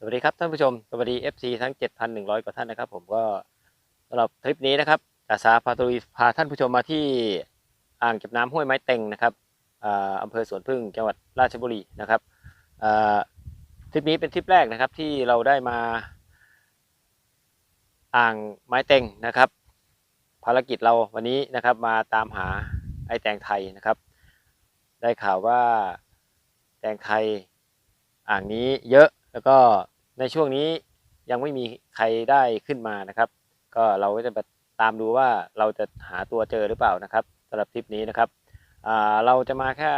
สวัสดีครับท่านผู้ชม สวัสดี FC ทั้ง 7,100 กว่าท่านนะครับผมก็สำหรับทริปนี้นะครับอาสาพาตุยพาท่านผู้ชมมาที่อ่างเก็บน้ำห้วยไม้เต็งนะครับอ่าอำเภอสวนพึ่งจังหวัดราชบุรีนะครับทริปนี้เป็นทริปแรกนะครับที่เราได้มาอ่างไม้เต็งนะครับ ภารกิจเราวันนี้นะครับมาตามหาไอ้แตงไทยนะครับ ได้ข่าวว่าแตงไทยอ่างนี้เยอะ แล้วก็ในช่วงนี้ยังไม่มีใครได้ขึ้นมานะครับ ก็เราก็จะตามดูว่าเราจะหาตัวเจอหรือเปล่านะครับสำหรับทริปนี้นะครับเราจะมาแค่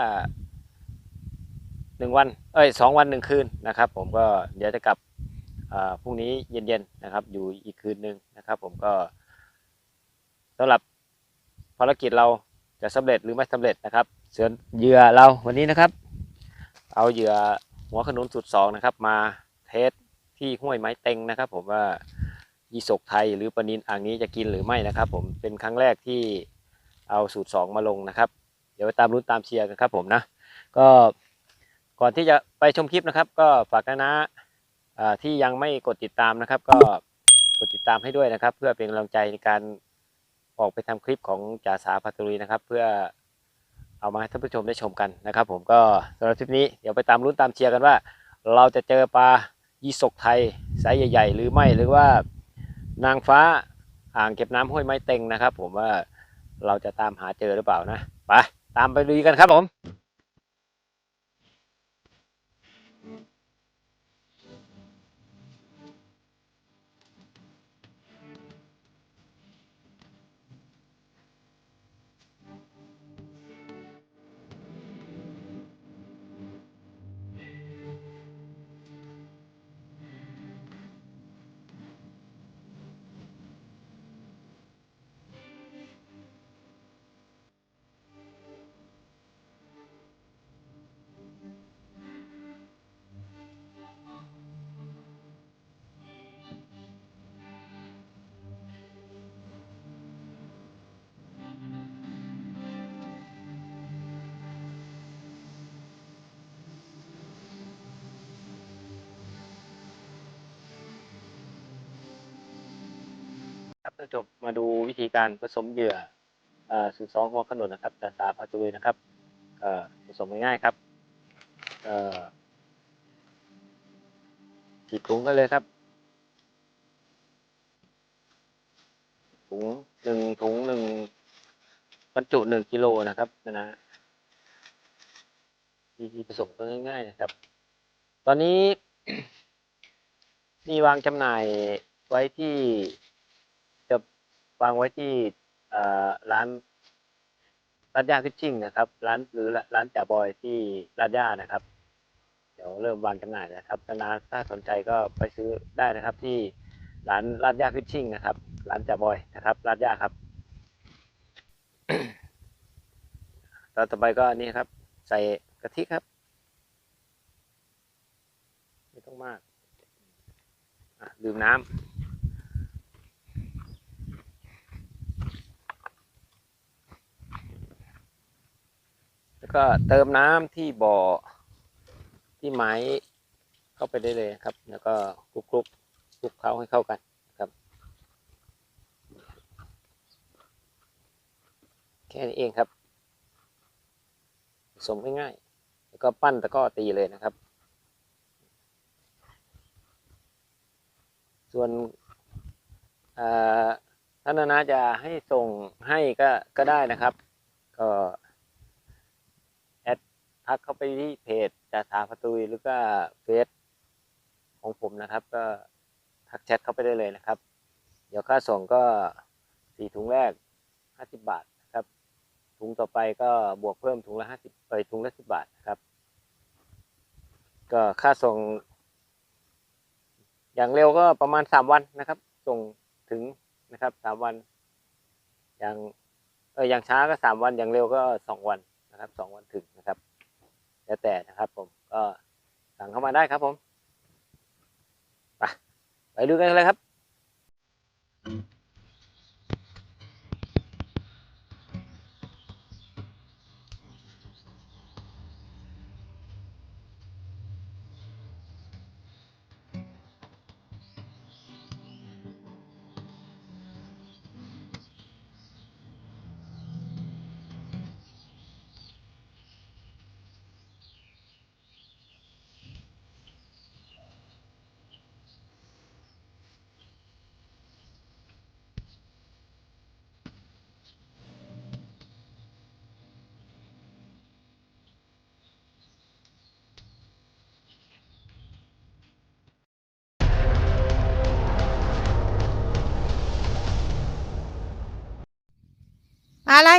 หนึ่งวันเอ้ยสองวันหนึ่งคืนนะครับ ผมก็เดี๋ยวจะกลับพรุ่งนี้เย็นๆนะครับ อยู่อีกคืนหนึ่งนะครับ ผมก็สำหรับภารกิจเราจะสำเร็จหรือไม่สำเร็จนะครับเสือเหยื่อเราวันนี้นะครับ เอาเหยื่อ หัวขนุนสุดสองนะครับ มาเทสที่ห้วยไม้เต็งนะครับ ผมว่ายีสกไทยหรือปนินอ่างนี้จะกินหรือไม่นะครับ ผมเป็นครั้งแรกที่เอาสูตรสองมาลงนะครับ เดี๋ยวไปตามลุ้นตามเชียร์กันครับ ผมนะก็ก่อนที่จะไปชมคลิปนะครับ ก็ฝากนะที่ยังไม่กดติดตามนะครับ ก็กดติดตามให้ด้วยนะครับ เพื่อเป็นกำลังใจในการออกไปทำคลิปของจ่าสาพัตตุรีนะครับ เพื่อ เอามาให้ท่านผู้ชมได้ชมกันนะครับ ผมก็สำหรับทริปนี้เดี๋ยวไปตามลุ้นตามเชียร์กันว่า เราจะเจอปลายีสกไทยไซส์ใหญ่ ๆ หรือไม่หรือว่านางฟ้าอ่างเก็บน้ำห้วยไม้เต็งนะครับ ผมว่าเราจะตามหาเจอหรือเปล่านะไปตามไปดูกันครับผม ครับมาดูวิธีการผสมเหยื่ออ่อสูตรสองหัวขนุนนะครับจ่สาพัตตุรีนะครับผสมง่ายๆครับฉีดถุงกันเลยครับถุงหนึ่งถุงหนึ่งบรรจุหนึ่งกิโลนะครับนะนะวิธีผสมก็ง่ายๆนะครับ ตอนนี้มีวางจำหน่ายไว้ที่ วางไว้ที่ร้านร้านย่าฟิชชิ่งนะครับ ร้านหรือร้านจ่าบอยที่ร้านย่านะครับ เดี๋ยวเริ่มวางจำหน่ายนะครับถ้านาถ้าสนใจก็ไปซื้อได้นะครับ ที่ร้านร้านย่าฟิชชิ่งนะครับ ร้านจ่าบอยนะครับ ร้านย่าครับตอนต่อไปก็นี่ครับ ใส่กะทิครับ ไม่ต้องมากดื่มน้ำ แล้ว ก็เติมน้ำที่บ่อที่ไม้เข้าไปได้เลยครับ แล้วก็คลุกคลุกคลุกเคล้าให้เข้ากันครับ แค่นี้เองครับผสมง่ายๆแล้วก็ปั้นตะก้อตีเลยนะครับ ส่วนท่านนาจะให้ส่งให้ก็ก็ได้นะครับ ก็ ทักเข้าไปที่เพจจ่าสาพัตุยหรือก็เฟซของผมนะครับ ก็ทักแชทเข้าไปได้เลยนะครับ เดี๋ยวค่าส่งก็สี่ถุงแรกห้าสิบบาทนะครับ ถุงต่อไปก็บวกเพิ่มถุงละห้าสิบไปถุงละสิบบาทนะครับ ก็ค่าส่ง อย่างเร็วก็ประมาณสามวันนะครับ ส่งถึงนะครับสามวัน อย่างเอออย่างช้าก็สามวันอย่างเร็วก็สองวันนะครับสองวันถึงนะครับ แล้วแต่นะครับ ผมก็สั่งเข้ามาได้ครับผมไปไปดูกันเลยครับ อะไร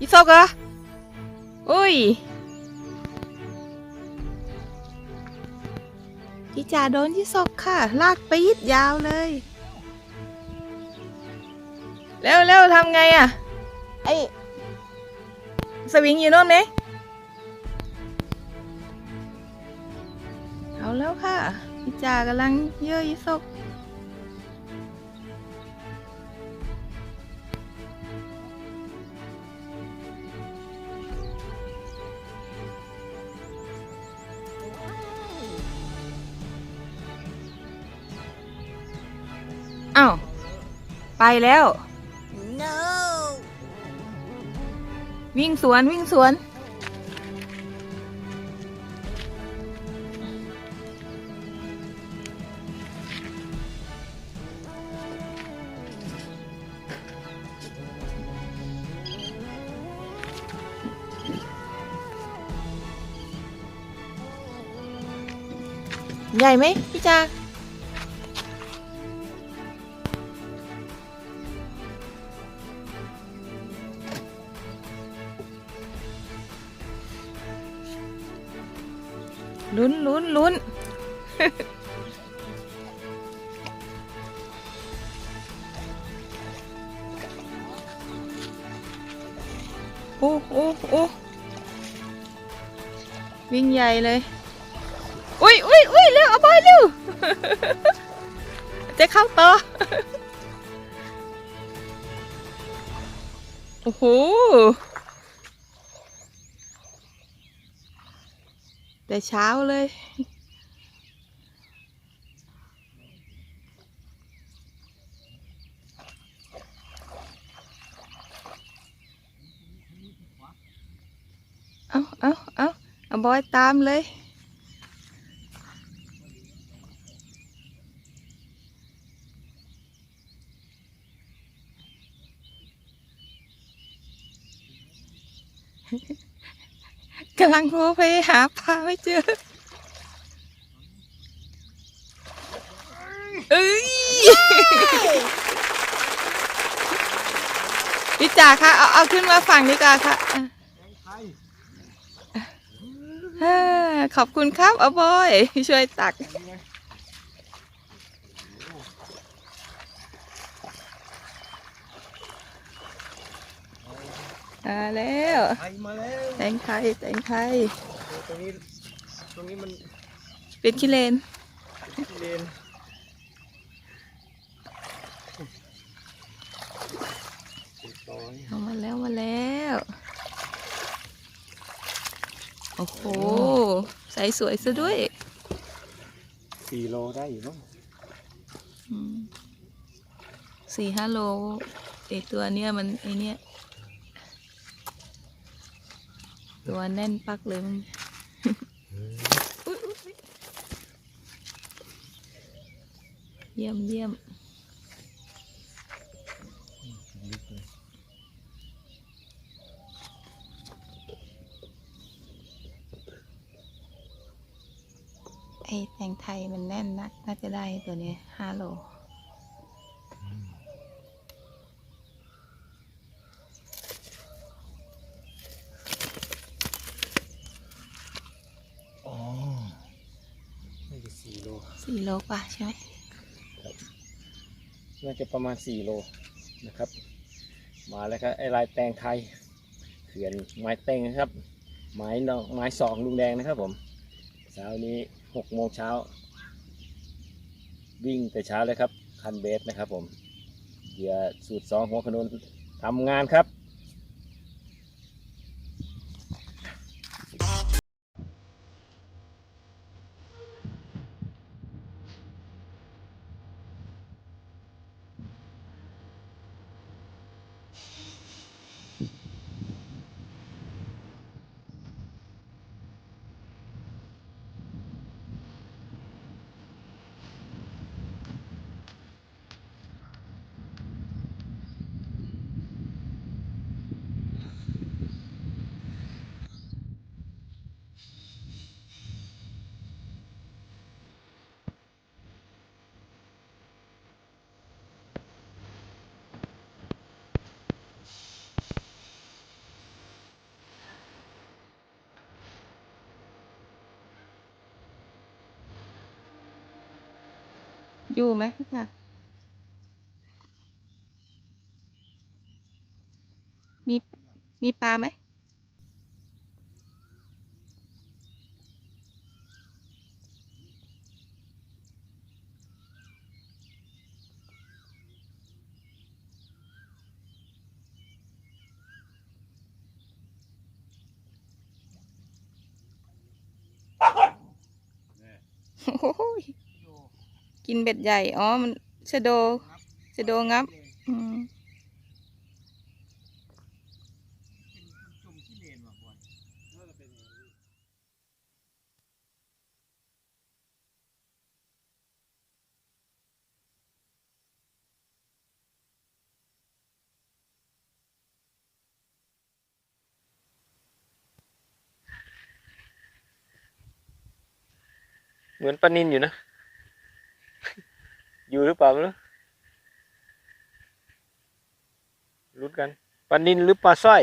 ยิโซกเหรออุ้ยพี่จ่าโดนยิโซกค่ะ ลากปี๊ดยาวเลย เร็วเร็วทำไงอะไอสวิงอยู่โน่นไหมเอาแล้วค่ะ พี่จ่ากำลังเยอะยิโซก อ้าวไปแล้ว No! วิ่งสวนวิ่งสวน ใหญ่ไหมพี่จา ลุ้นลุ้นลุ้นโอ้โอ้โอ้วิ่งใหญ่เลย อุ้ยอุ้ยอุ้ยเร็วเอาบอยเร็วจะเข้าต่อ โอ้โห แต่เช้าเลย เอาเอาเอาเอาบอยตามเลย กำลังโทรไปหาปลาไม่เจอ เอ้ยพี่จ่าคะเอาเอาขึ้นมาฝั่งดีกว่าค่ะขอบคุณครับเอาบอย ช่วยตัก แล้วไทยมาแล้วแตงไทยแตงไทยตรงนี้ตรงนี้มันเป็นขี้เลนเลนเอามาแล้วมาแล้ว โอ้โห ใส่สวยซะด้วยสี่โลได้อยู่มั้งอืมสี่ห้าโลไอตัวเนี้ยมันไอเนี้ย ตัวแน่นปักเลยมันอุ๊ยอุ๊ยอุ๊ยเยี่ยมเยี่ยมไอแตงไทยมันแน่นนัก น่าจะได้ตัวเนี้ยห้าโล อ๋อน่าจะสี่โล สี่โลกว่าใช่ไหมน่าจะประมาณสี่โลนะครับ มาแล้วครับไอ้ลายแตงไทยเขื่อนไม้เต็งนะครับไม้นอกไม้สองลุงแดงนะครับผมเช้านี้หกโมงเช้า วิ่งแต่เช้าเลยครับคันเบสนะครับผมเหยื่อสูตรสองหัวขนุนทำงานครับ อยู่ไหมพี่จ๋ามีมีปลาไหมโอ้โหย กินเบ็ดใหญ่ อ๋อ มันชะโดชะโดงับ อืมเหมือนปลานินอยู่นะ อยู่หรือเปล่าไม่รู้รุ้นกันปลานินหรือปลาสร้อย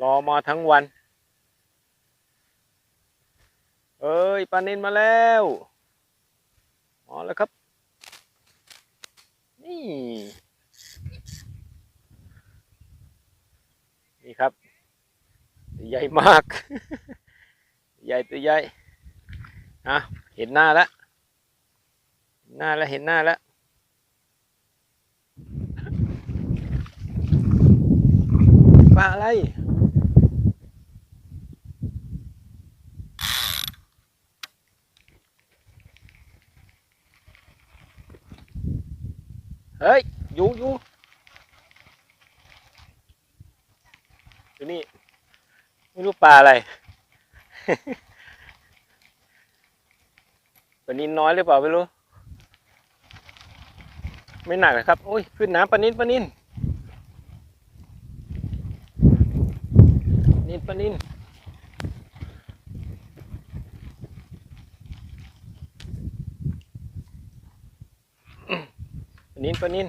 รอมาทั้งวัน เอ้ยปลานินมาแล้วมาแล้วครับ นี่ นี่ครับ ใหญ่มาก ใหญ่ตัวใหญ่อะเห็นหน้าแล้วหน้าแล้วเห็นหน้าแล้วปลาอะไรเฮ้ย อยู่อยู่อยู่นี่ ไม่รู้ปลาอะไร ลานินน้อยหรือเปล่าไม่รู้ ไม่หนักนะครับ โอ้ย ขึ้นน้ำปลานินปลานินนินปลานินปลานินปลานิน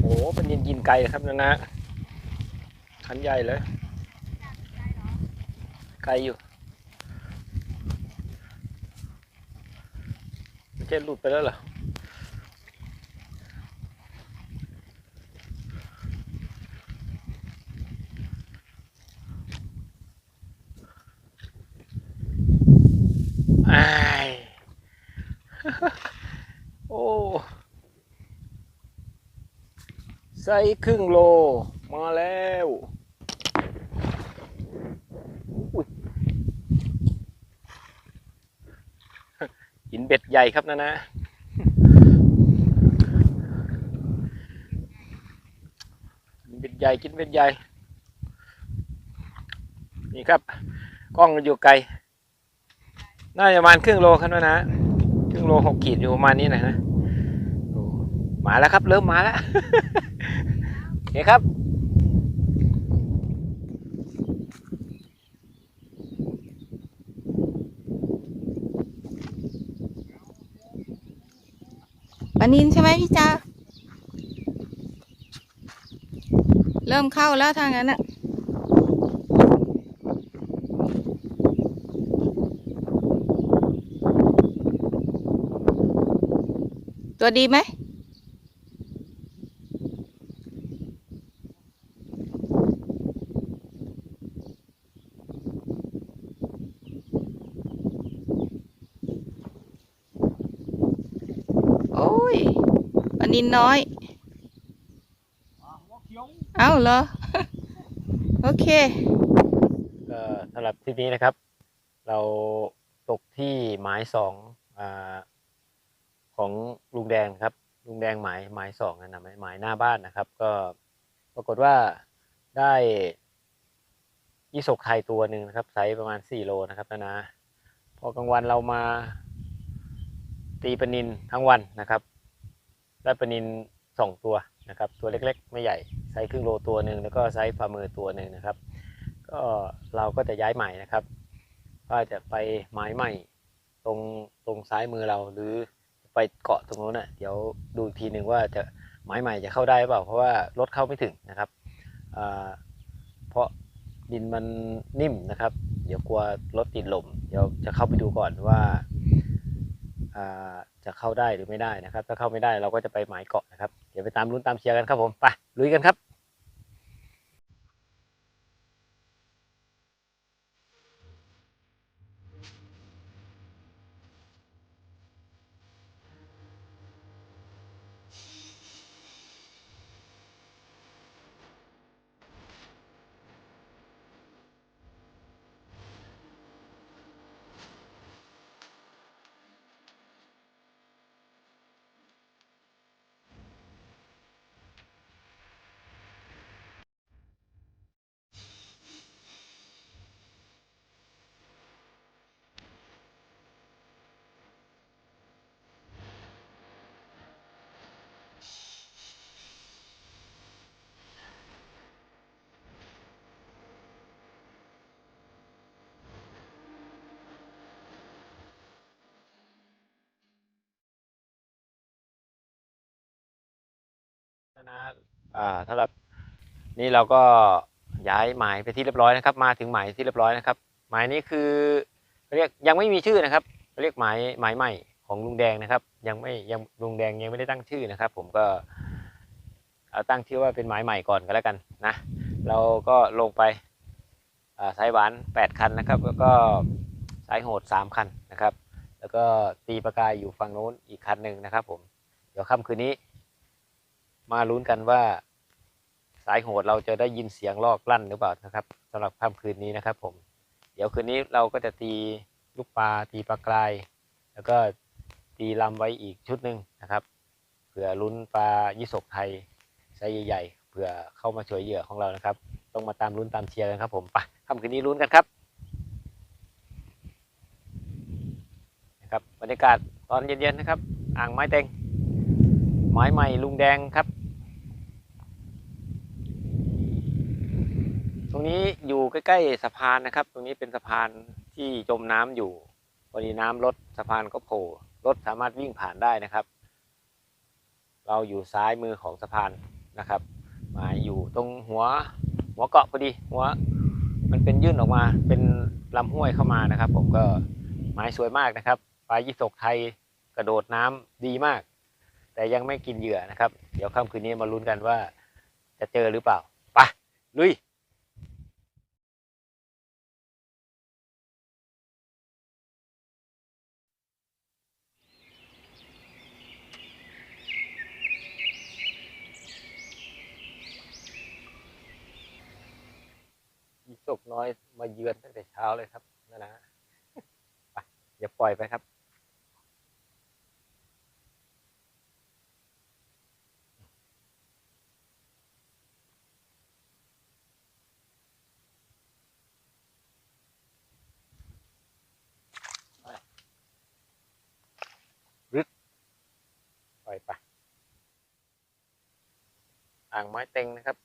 โอ้ปลานินกินไกลครับนะนะขันใหญ่เลย ไกลอยู่ ไม่ใช่หลุดไปแล้วเหรออ้ยโอ้ใส่ครึ่งโล มาแล้ว กิ นเบ็ดใหญ่ครับนะนะกินเบ็ดใหญ่กินเบ็ดใหญ่ นี่ครับ กล้องอยู่ไกล น่าจะประมาณครึ่งโลครับนะนะครึ่งโลหกขีดอยู่ประมาณนี้นะนะมาแล้วครับ เริ่มมาแล้วโอเคครับ ปลานินใช่ไหมพี่จ้าเริ่มเข้าแล้วทางนั้นอะตัวดีไหม โอ้ยปลา นินน้อย เอ้าเหรอ โอเค ก็สำหรับทริปนี้นะครับ เราตกที่หมายสองอาของลุงแดงครับ ลุงแดงหมายหมายสองนะนะหมายหมายหน้าบ้านนะครับ ก็ปรากฏว่าได้ยี่สกไทยตัวหนึ่งนะครับไซส์ประมาณสี่โลนะครับนะนะพอกลางวันเรามาตีปนินทั้งวันนะครับ ได้ปลานินสองตัวนะครับ ตัวเล็กๆ ไม่ใหญ่ไซส์ครึ่งโลตัวหนึ่งแล้วก็ไซส์ฝ่ามือตัวหนึ่งนะครับ ก็เราก็จะย้ายใหม่นะครับว่าจะไปไม้ใหม่ตรงตรงซ้ายมือเราหรือไปเกาะตรงนู้นน่ะเดี๋ยวดูอีกทีหนึ่งว่าจะไม้ใหม่จะเข้าได้หรือเปล่า เพราะว่ารถเข้าไม่ถึงนะครับเพราะดินมันนิ่มนะครับ เดี๋ยวกลัวรถติดลม เดี๋ยวจะเข้าไปดูก่อนว่า จะเข้าได้หรือไม่ได้นะครับ ถ้าเข้าไม่ได้เราก็จะไปหมายเกาะนะครับ เดี๋ยวไปตามลุ้นตามเชียร์กันครับผม ไปลุยกันครับ นะอ่าสำหรับนี่เราก็ย้ายหมายไปที่เรียบร้อยนะครับ มาถึงหมายที่เรียบร้อยนะครับ หมายนี้คือเรียกยังไม่มีชื่อนะครับ เรียกหมายหมายใหม่ของลุงแดงนะครับ ยังไม่ยังลุงแดงยังไม่ได้ตั้งชื่อนะครับ ผมก็เอาตั้งชื่อว่าเป็นหมายใหม่ก่อนก็แล้วกันนะเราก็ลงไปสายหวาน 8 คันนะครับ แล้วก็สายโหด 3 คันนะครับ แล้วก็ตีประกายอยู่ฝั่งโน้นอีกคันหนึ่งนะครับ ผมเดี๋ยวค่ำคืนนี้ มาลุ้นกันว่า สายโหดเราจะได้ยินเสียงลอกลั่นหรือเปล่านะครับสำหรับค่ำคืนนี้นะครับ ผม เดี๋ยวคืนนี้เราก็จะตีลูกปลาตีปลากราย แล้วก็ตีลำไว้อีกชุดหนึ่งนะครับเผื่อลุ้นปลายี่สกไทยไซส์ใหญ่ๆเผื่อเข้ามาช่วยเหยื่อของเรานะครับ ต้องมาตามลุ้นตามเชียร์กันครับผมไปค่ำคืนนี้ลุ้นกันครับนะครับบรรยากาศตอนเย็นๆนะครับ อ่างไม้เต็งไม้ใหม่ลุงแดงครับ ตรงนี้อยู่ใกล้ๆสะพานนะครับ ตรงนี้เป็นสะพานที่จมน้ำอยู่พอดีน้ำลดสะพานก็โผล่รถสามารถวิ่งผ่านได้นะครับ เราอยู่ซ้ายมือของสะพานนะครับหมายอยู่ตรงหัวหัวเกาะพอดีหัวมันเป็นยื่นออกมาเป็นลำห้วยเข้ามานะครับ ผมก็หมายสวยมากนะครับปลายี่สกไทยกระโดดน้ำดีมาก แต่ยังไม่กินเหยื่อนะครับ เดี๋ยวค่ำคืนนี้มาลุ้นกันว่าจะเจอหรือเปล่าไปลุย อีศกน้อยมาเยือนตั้งแต่เช้าเลยครับนั่นนะไปอย่าปล่อยไปครับ รึดปล่อยไปอ่างไม้เต็งนะครับ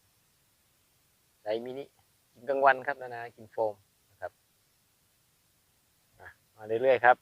ไซส์มินิ กลางวันครับนานากินโฟมนะครับมาเรื่อยๆครับ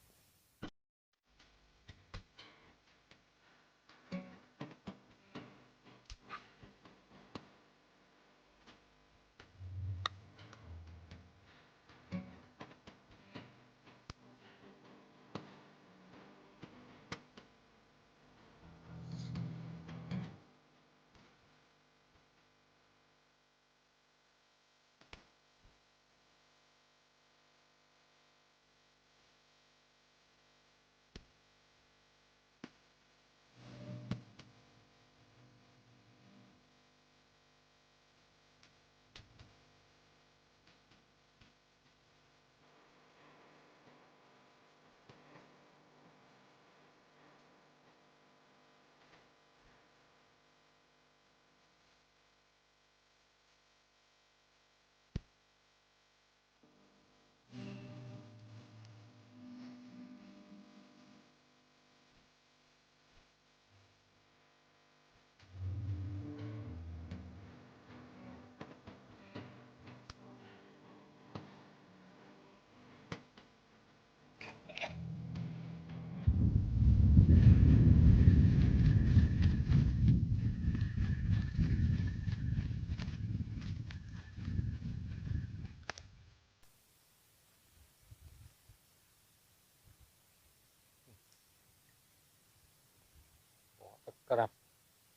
ครับ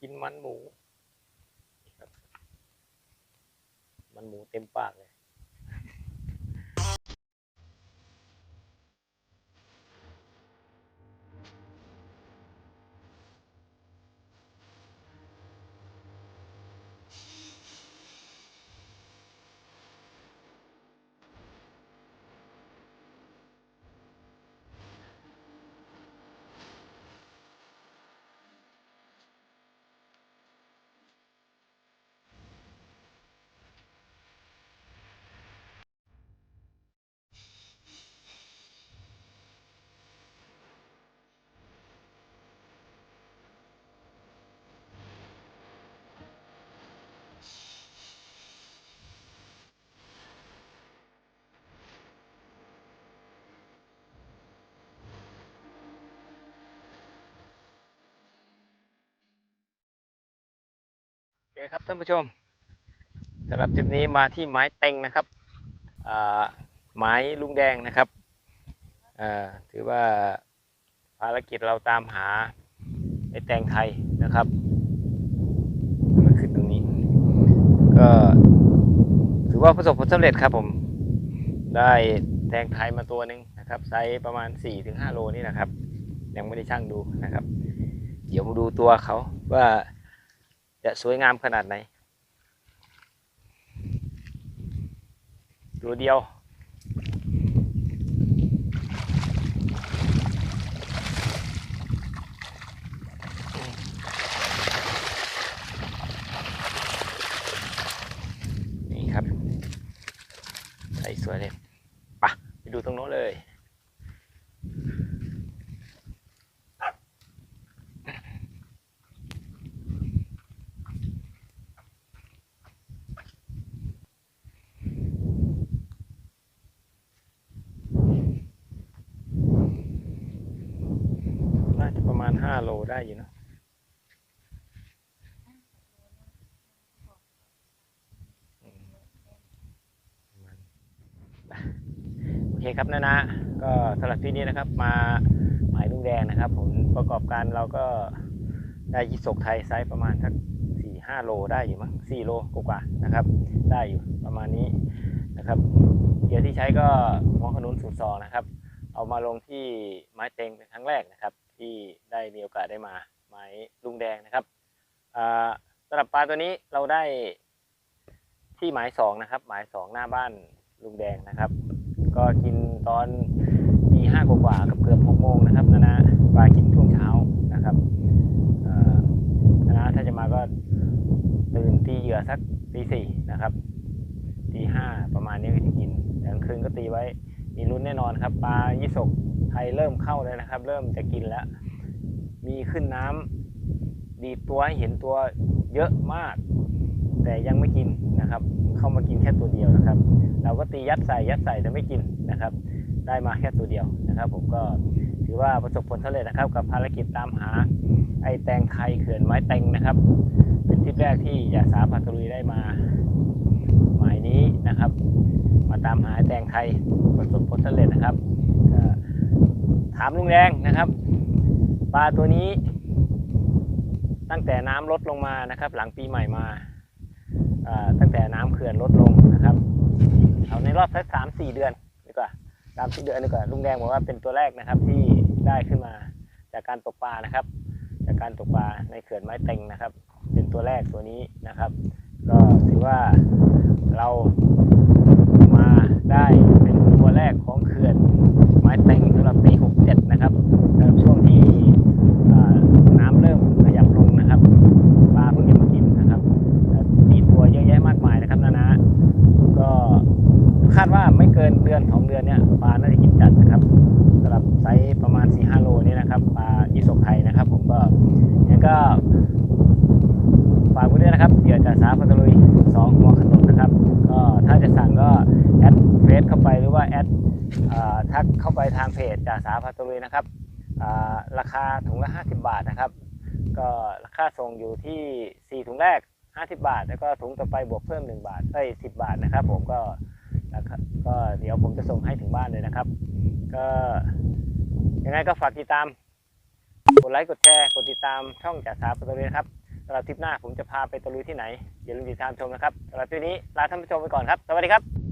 กินมันหมู มันหมูเต็มปากเลย เคครับท่านผู้ชมสำหรับทริปนี้มาที่ไม้เต็งนะครับไม้ลุงแดงนะครับถือว่าภารกิจเราตามหาไอ้แตงไทยนะครับมันขึ้นตรงนี้ ก็ถือว่าประสบผลสำเร็จครับผม ได้แตงไทยมาตัวหนึ่งนะครับไซส์ประมาณ 4-5 โลนี่นะครับ ยังไม่ได้ช่างดูนะครับ เดี๋ยวมาดูตัวเขาว่า จะสวยงามขนาดไหน ตัวเดียวนี่ครับใส่สวยเลยปะไปดูตรงโน้นเลย น่าจะประมาณห้าโล ได้อยู่นะโอเคครับนะนะก็สำหรับที่นี้นะครับ มาหมายลุงแดงนะครับ ผมประกอบการเราก็ได้ยิสกไทยไซส์ประมาณสักสี่ห้าโลได้อยู่มั้งสี่โลกว่านะครับ ได้อยู่ประมาณนี้นะครับเหยื่อที่ใช้ก็มองขนุนสูตรซองนะครับ เอามาลงที่ไม้เต็งเป็นครั้งแรกนะครับ ที่ได้มีโอกาสได้มาไม้ลุงแดงนะครับอ่าสำหรับปลาตัวนี้เราได้ที่หมายสองนะครับ หมายสองหน้าบ้านลุงแดงนะครับ ก็กินตอนตีห้ากว่ากับเกือบหกโมงนะครับนะนะปลากินช่วงเช้านะครับอ่านะนะถ้าจะมาก็ตื่นตีเหยื่อสักตีสี่นะครับตีห้าประมาณนี้ก็จะกินกลางคืนก็ตีไว้ มีลุ้นแน่นอนครับ ปลายี่สกไทยเริ่มเข้าแล้วนะครับ เริ่มจะกินแล้ว มีขึ้นน้ำดีตัวให้เห็นตัวเยอะมาก แต่ยังไม่กินนะครับ เข้ามากินแค่ตัวเดียวนะครับ เราก็ตียัดใส่ยัดใส่แต่ไม่กินนะครับ ได้มาแค่ตัวเดียวนะครับ ผมก็ถือว่าประสบผลสำเร็จนะครับ กับภารกิจตามหา ไอ้แตงไทยเขื่อนไม้แตงนะครับ เป็นทริปแรกที่ยาสาพัทลุยได้มา หมายนี้นะครับ มาตามหาแตงไทยประสบผลสำเร็จนะครับ ถามลุงแดงนะครับ ปลาตัวนี้ ตั้งแต่น้ำลดลงมานะครับ หลังปีใหม่มา ตั้งแต่น้ำเขื่อนลดลงนะครับ เอาในรอบสักสามสี่เดือนดีกว่าสามสี่เดือนดีกว่าลุงแดงบอกว่าเป็นตัวแรกนะครับที่ได้ขึ้นมาจากการตกปลานะครับ จากการตกปลาในเขื่อนไม้เต็งนะครับ เป็นตัวแรกตัวนี้นะครับ ก็ถือว่าเรา มาทนะครับ ก็ราคาส่งอยู่ที่ 4 ถุงแรก 50 บาท แล้วก็ถุงต่อไปบวกเพิ่ม 1 บาทเอ้ย10 บาทนะครับ ผมก็ราคาก็เดี๋ยวผมจะส่งให้ถึงบ้านเลยนะครับ ก็ยังไงก็ฝากติดตาม กดไลค์กดแชร์กดติดตามช่องจ่าสาปตะลุยครับสำหรับทริปหน้าผมจะพาไปตะลุยที่ไหนอย่าลืมติดตามชมนะครับสำหรับทริปนี้ลาท่านผู้ชมไปก่อนครับ สวัสดีครับ